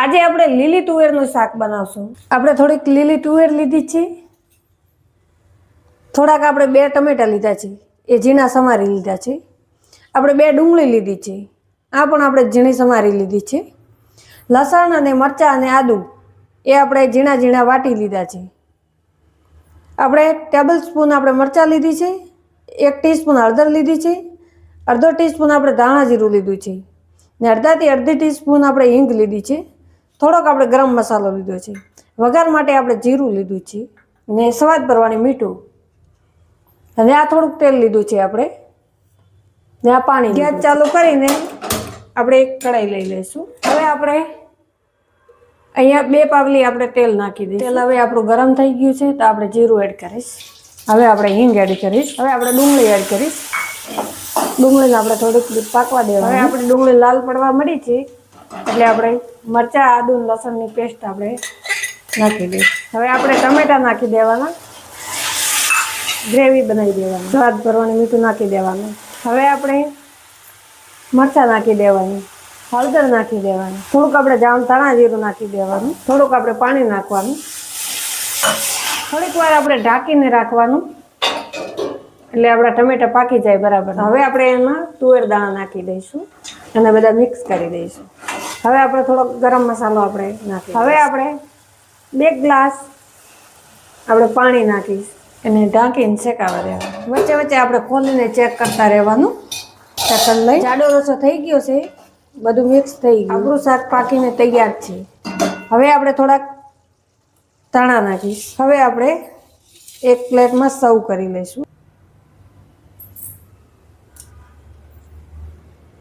આજે આપણે લીલી તુવેરનું શાક બનાવશું. આપણે થોડીક લીલી તુવેર લીધી છે. થોડાક આપણે બે ટમેટા લીધા છે. એ ઝીણા સમારી લીધા છે. આપણે બે ડુંગળી લીધી છે. આ પણ આપણે ઝીણી સમારી લીધી છે. લસણ અને મરચાં અને આદુ એ આપણે ઝીણા ઝીણા વાટી લીધા છે. આપણે ટેબલ સ્પૂન આપણે મરચાં લીધી છે. એક ટીસ્પૂન હળદર લીધી છે. અડધો ટીસ્પૂન આપણે ધાણા જીરું લીધું છે. ને અડધાથી અડધી ટીસ્પૂન આપણે હિંગ લીધી છે. થોડોક આપણે ગરમ મસાલો લીધો છે. વઘાર માટે આપણે જીરું લીધું છે ને સ્વાદ ભરવાની મીઠું. અને આ થોડુંક તેલ લીધું છે આપણે. ને આ પાણી ગેસ ચાલુ કરીને આપણે એક કઢાઈ લઈ લઈશું. હવે આપણે અહીંયા બે પાવલી આપણે તેલ નાખી દઈએ તેલ હવે આપણું ગરમ થઈ ગયું છે તો આપણે જીરું એડ કરીશ. હવે આપણે હિંગ એડ કરીશ. હવે આપણે ડુંગળી એડ કરીશ. ડુંગળીને આપણે થોડીક પાકવા દેવા હવે આપણે ડુંગળી લાલ પડવા મળી છે. એટલે આપણે મરચાં આદુ લસણની પેસ્ટ આપણે નાખી દઈશું હવે આપણે ટમેટા નાખી દેવાના. ગ્રેવી બનાવી દેવાની. સ્વાદ ભરવાની મીઠું નાખી દેવાનું. હવે આપણે મરચાં નાખી દેવાની. હળદર નાખી દેવાની. થોડુંક આપણે જાણ ધાણા જીરું નાખી દેવાનું. થોડુંક આપણે પાણી નાખવાનું. થોડીક વાર આપણે ઢાંકીને રાખવાનું. એટલે આપણા ટમેટા પાકી જાય બરાબર. હવે આપણે એમાં તુવેર દાણા નાખી દઈશું. અને બધા મિક્સ કરી દઈશું. હવે આપણે થોડોક ગરમ મસાલો આપણે હવે આપણે બે ગ્લાસ આપણે પાણી નાખીશ. એને ઢાંકીને શેકાવા દેવાનું. વચ્ચે વચ્ચે આપણે ખોલીને ચેક કરતા રહેવાનું. ચકન લઈ. જાડો રસો થઈ ગયો છે. બધું મિક્સ થઈ ગયું. આપણું શાક પાકીને તૈયાર છે. હવે આપણે થોડાક ધાણા નાખીશ. હવે આપણે એક પ્લેટમાં સર્વ કરી લઈશું.